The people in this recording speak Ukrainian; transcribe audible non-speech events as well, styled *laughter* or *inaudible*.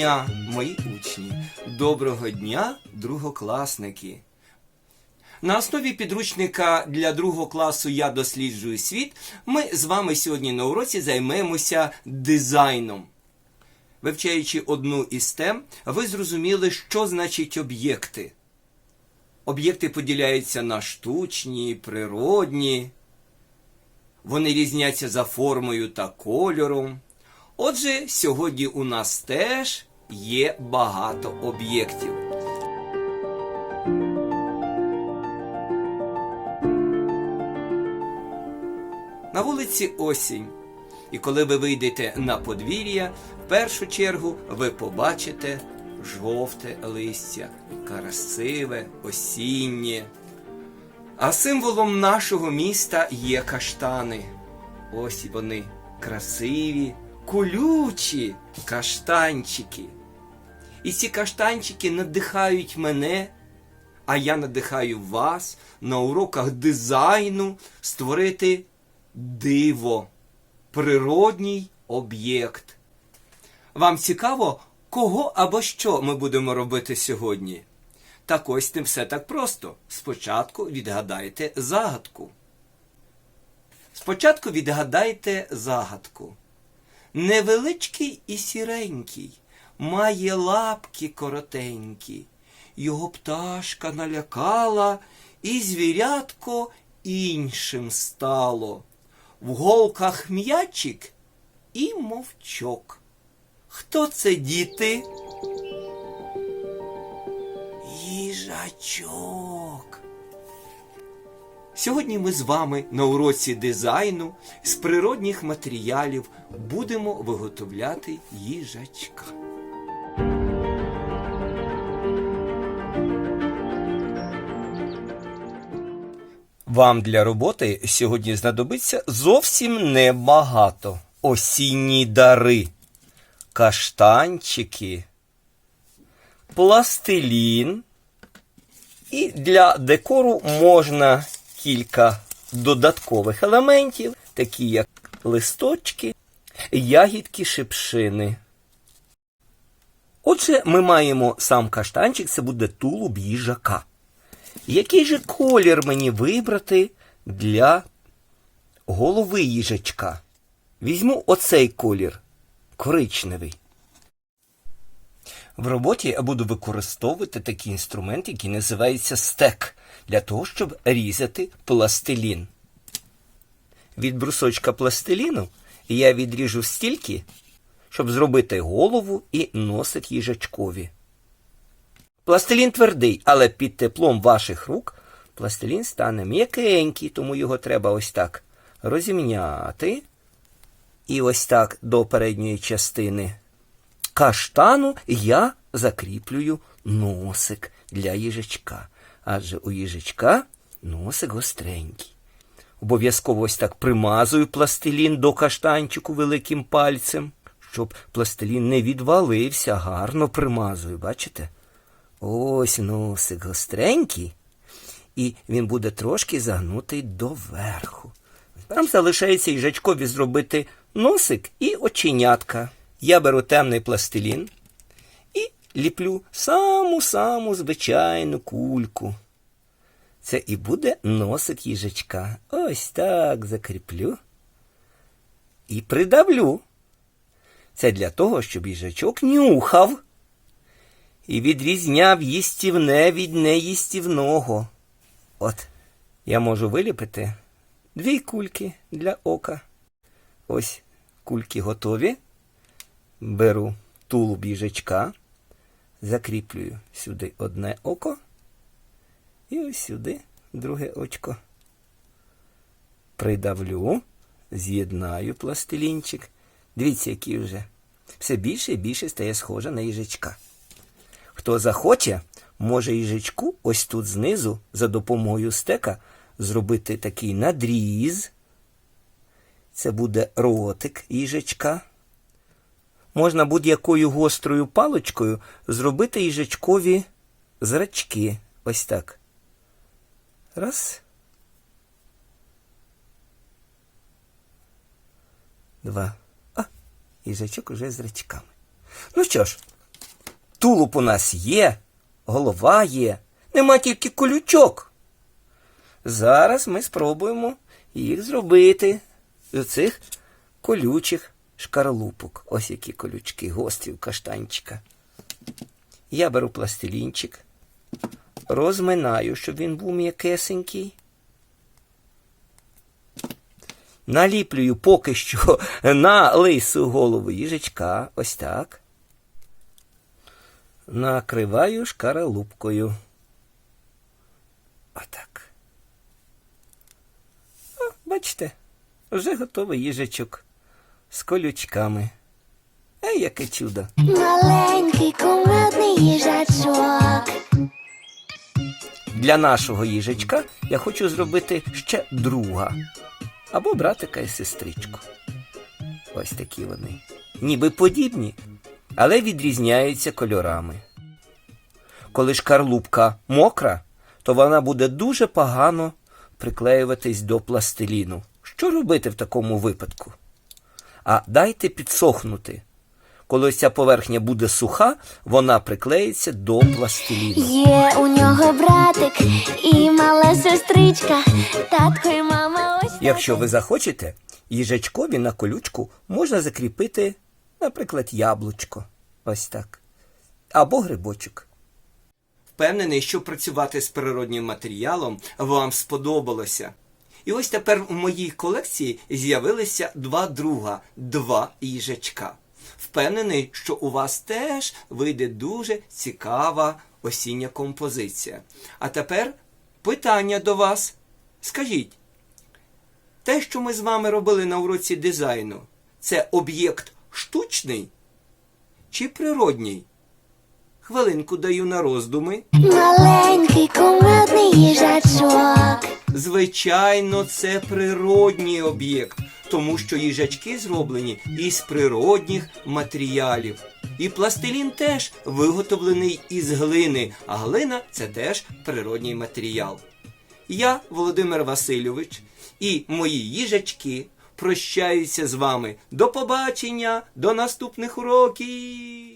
дня, мої учні! Доброго дня, другокласники! На основі підручника для другого класу Я досліджую світ. Ми з вами сьогодні на уроці займемося дизайном. Вивчаючи одну із тем, ви зрозуміли, що значить об'єкти. Об'єкти поділяються на штучні, природні. Вони різняться за формою та кольором. Отже, сьогодні у нас теж є багато об'єктів. На вулиці осінь. І коли ви вийдете на подвір'я, в першу чергу ви побачите жовте листя, красиве, осіннє. А символом нашого міста є каштани. Ось вони красиві, колючі каштанчики. І ці каштанчики надихають мене, а я надихаю вас на уроках дизайну створити диво, природній об'єкт. Вам цікаво, кого або що ми будемо робити сьогодні? Так ось тим все так просто. Спочатку відгадайте загадку. Спочатку відгадайте загадку. Невеличкий і сіренький, має лапки коротенькі. Його пташка налякала, і звірятко іншим стало. В голках м'ячик і мовчок. Хто це діти? Їжачок. Сьогодні ми з вами на уроці дизайну з природних матеріалів будемо виготовляти їжачка. Вам для роботи сьогодні знадобиться зовсім небагато. Осінні дари, каштанчики, пластилін. І для декору можна кілька додаткових елементів, такі як листочки, ягідки шипшини. Отже, ми маємо сам каштанчик, це буде тулуб їжака. Який же колір мені вибрати для голови їжачка? Візьму оцей колір коричневий. В роботі я буду використовувати такий інструмент, який називається стек, для того, щоб різати пластилін. Від брусочка пластиліну я відріжу стільки, щоб зробити голову і носик їжачкові. Пластилін твердий, але під теплом ваших рук пластилін стане м'якенький, тому його треба ось так розімняти. І ось так до передньої частини каштану я закріплюю носик для їжачка. Адже у їжачка носик гостренький. Обов'язково ось так примазую пластилін до каштанчику великим пальцем, щоб пластилін не відвалився, гарно примазую, бачите? Ось носик гостренький, і він буде трошки загнутий доверху. Нам залишається їжачкові зробити носик і оченятка. Я беру темний пластилін і ліплю саму-саму звичайну кульку. Це і буде носик їжачка. Ось так закріплю і придавлю. Це для того, щоб їжачок нюхав і відрізняв їстівне від неїстівного. От, я можу виліпити дві кульки для ока. Ось кульки готові. Беру тулуб їжачка, закріплюю сюди одне око і ось сюди друге очко. Придавлю, з'єднаю пластилінчик. Дивіться, який вже все більше і більше стає схоже на їжачка. Хто захоче, може їжачку ось тут знизу за допомогою стека зробити такий надріз. Це буде ротик їжачка. Можна будь-якою гострою паличкою зробити їжачкові зрачки. Ось так. Раз. Два. А, їжачок уже зрачками. Ну що ж, Тулуб у нас є, голова є, нема тільки колючок. Зараз ми спробуємо їх зробити з цих колючих шкарлупок. Ось які колючки, гострі у каштанчика. Я беру пластилінчик, розминаю, щоб він був м'якесенький. Наліплюю поки що *laughs* на лису голову їжачка. Ось так. Накриваю шкаралупкою. Отак. О, бачите, вже готовий їжачок з колючками. Ей, яке чудо! Маленький кумедний їжачок. Для нашого їжачка я хочу зробити ще друга. Або братика і сестричку. Ось такі вони. Ніби подібні, але відрізняються кольорами. Коли шкарлупка мокра, то вона буде дуже погано приклеюватись до пластиліну. Що робити в такому випадку? А дайте підсохнути. Коли ця поверхня буде суха, вона приклеїться до пластиліну. Є у нього братик і мала сестричка. Татко і мама ось. Якщо ви захочете, їжачкові на колючку можна закріпити, наприклад, яблучко. Ось так. Або грибочок. Впевнений, що працювати з природнім матеріалом вам сподобалося. І ось тепер у моїй колекції з'явилися два друга, два їжачка. Впевнений, що у вас теж вийде дуже цікава осіння композиція. А тепер питання до вас. Скажіть, те, що ми з вами робили на уроці дизайну, це об'єкт штучний чи природній? Хвилинку даю на роздуми. Маленький кумедний їжачок. Звичайно, це природній об'єкт, тому що їжачки зроблені із природних матеріалів. І пластилін теж виготовлений із глини, а глина це теж природній матеріал. Я, Володимир Васильович, і мої їжачки прощаються з вами. До побачення, до наступних уроків!